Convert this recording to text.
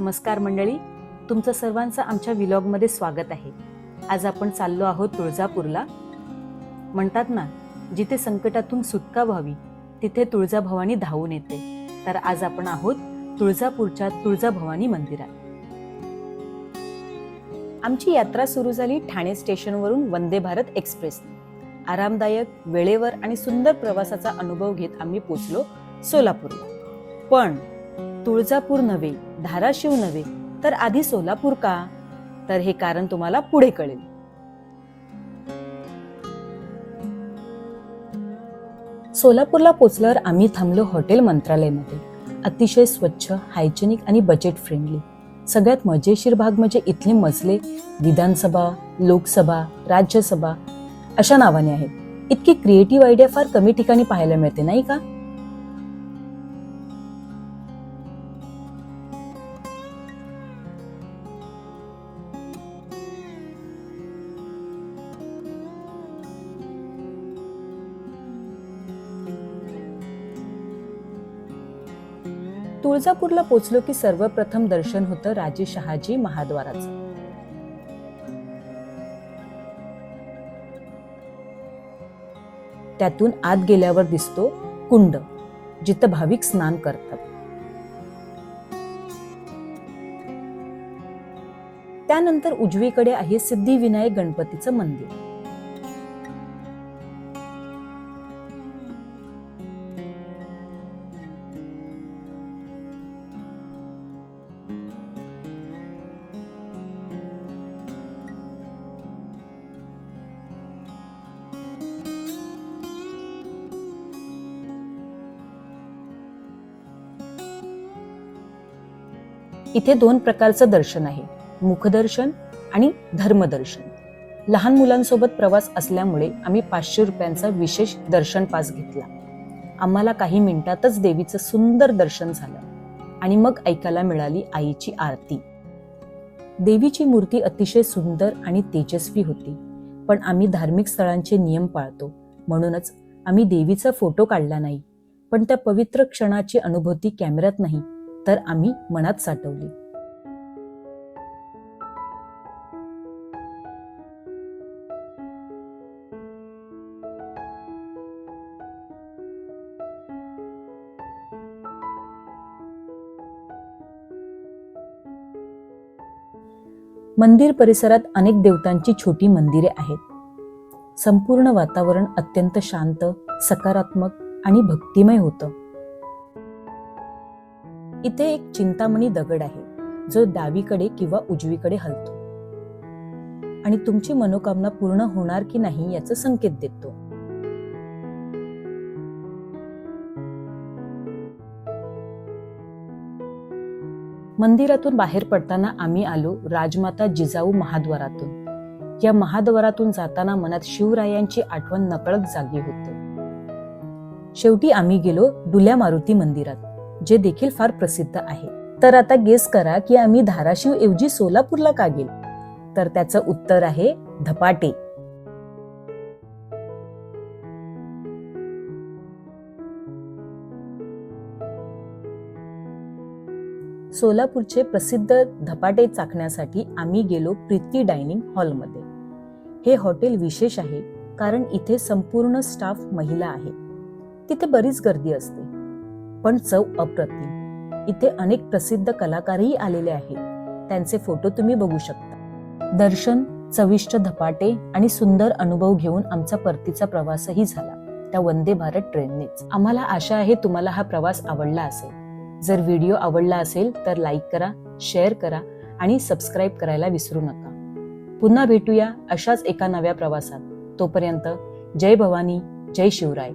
नमस्कार मंडळी. तुमचं सर्वांचं आमच्या विलॉगमध्ये स्वागत आहे. आज आपण चाललो आहोत तुळजापूरला. म्हणतात ना जिथे संकटातून सुटका व्हावी तिथे तुळजाभवानी धावून येते. तर आज आपण आहोत तुळजापूरच्या तुळजाभवानी मंदिरात. आमची यात्रा सुरू झाली ठाणे स्टेशनवरून वंदे भारत एक्सप्रेस आरामदायक वेळेवर आणि सुंदर प्रवासाचा अनुभव घेत आम्ही पोचलो सोलापूरला. पण तुळजापूर नव्हे धाराशिव नव्हे तर आधी सोलापूर का? तर हे कारण तुम्हाला पुढे कळेल. सोलापूरला पोचल्यावर आम्ही थांबलो हॉटेल मंत्रालयमध्ये. अतिशय स्वच्छ हायजेनिक आणि बजेट फ्रेंडली सगळ्यात मजेशीर भाग म्हणजे इथले मजले विधानसभा लोकसभा राज्यसभा अशा नावाने आहेत. इतकी क्रिएटिव्ह आयडिया फार कमी ठिकाणी पाहायला मिळते नाही का? तुळजापूरला पोचलो की सर्वप्रथम दर्शन होतं राजे शहाजी महाद्वाराचं. त्यातून आत गेल्यावर दिसतो कुंड जिथं भाविक स्नान करतात. त्यानंतर उजवीकडे आहे सिद्धिविनायक गणपतीचं मंदिर. इथे दोन प्रकारचं दर्शन आहे मुखदर्शन आणि धर्मदर्शन. लहान मुलांसोबत प्रवास असल्यामुळे आम्ही पाचशे रुपयांचा विशेष दर्शन पास घेतला. आम्हाला काही मिनिटातच देवीचं सुंदर दर्शन झालं आणि मग ऐकायला मिळाली आईची आरती. देवीची मूर्ती अतिशय सुंदर आणि तेजस्वी होती पण आम्ही धार्मिक स्थळांचे नियम पाळतो. म्हणूनच आम्ही देवीचा फोटो काढला नाही पण त्या पवित्र क्षणाची अनुभूती कॅमेऱ्यात नाही तर आम्ही मनात साठवली. मंदिर परिसरात अनेक देवतांची छोटी मंदिरे आहेत. संपूर्ण वातावरण अत्यंत शांत सकारात्मक आणि भक्तिमय होतं. इथे एक चिंतामणी दगड आहे जो डावीकडे किंवा उजवीकडे हलतो. आणि तुमची मनोकामना पूर्ण होणार की नाही याचा संकेत देतो. मंदिरातून बाहेर पडताना आम्ही आलो राजमाता जिजाऊ महाद्वारातून. या महाद्वारातून जाताना मनात शिवरायांची आठवण नकळत जागी होते. शेवटी आम्ही गेलो डुल्या मारुती मंदिरात. जे देखील फार प्रसिद्ध आहे. तर आता गेस करा की आम्ही धाराशिव ऐवजी सोलापूरला का गेलो? तर त्याचं उत्तर आहे धपाटे. सोलापूरचे प्रसिद्ध धपाटे चाखण्यासाठी आम्ही गेलो प्रीती डायनिंग हॉलमध्ये. हे हॉटेल विशेष आहे कारण इथे संपूर्ण स्टाफ महिला आहे. तिथे बरीच गर्दी असते. पण चव अप्रतिम. इथे अनेक प्रसिद्ध कलाकारही आलेले आहेत. त्यांचे फोटो तुम्ही बघू शकता. दर्शन चविष्ट धपाटे आणि सुंदर अनुभव घेऊन आमचा परतीचा प्रवासही झाला. त्या वंदे भारत ट्रेननेच. आम्हाला आशा आहे तुम्हाला हा प्रवास आवडला असेल. जर व्हिडिओ आवडला असेल तर लाईक करा शेअर करा आणि सबस्क्राईब करायला विसरू नका. पुन्हा भेटूया अशाच एका नव्या प्रवासात. तोपर्यंत जय भवानी जय शिवराय.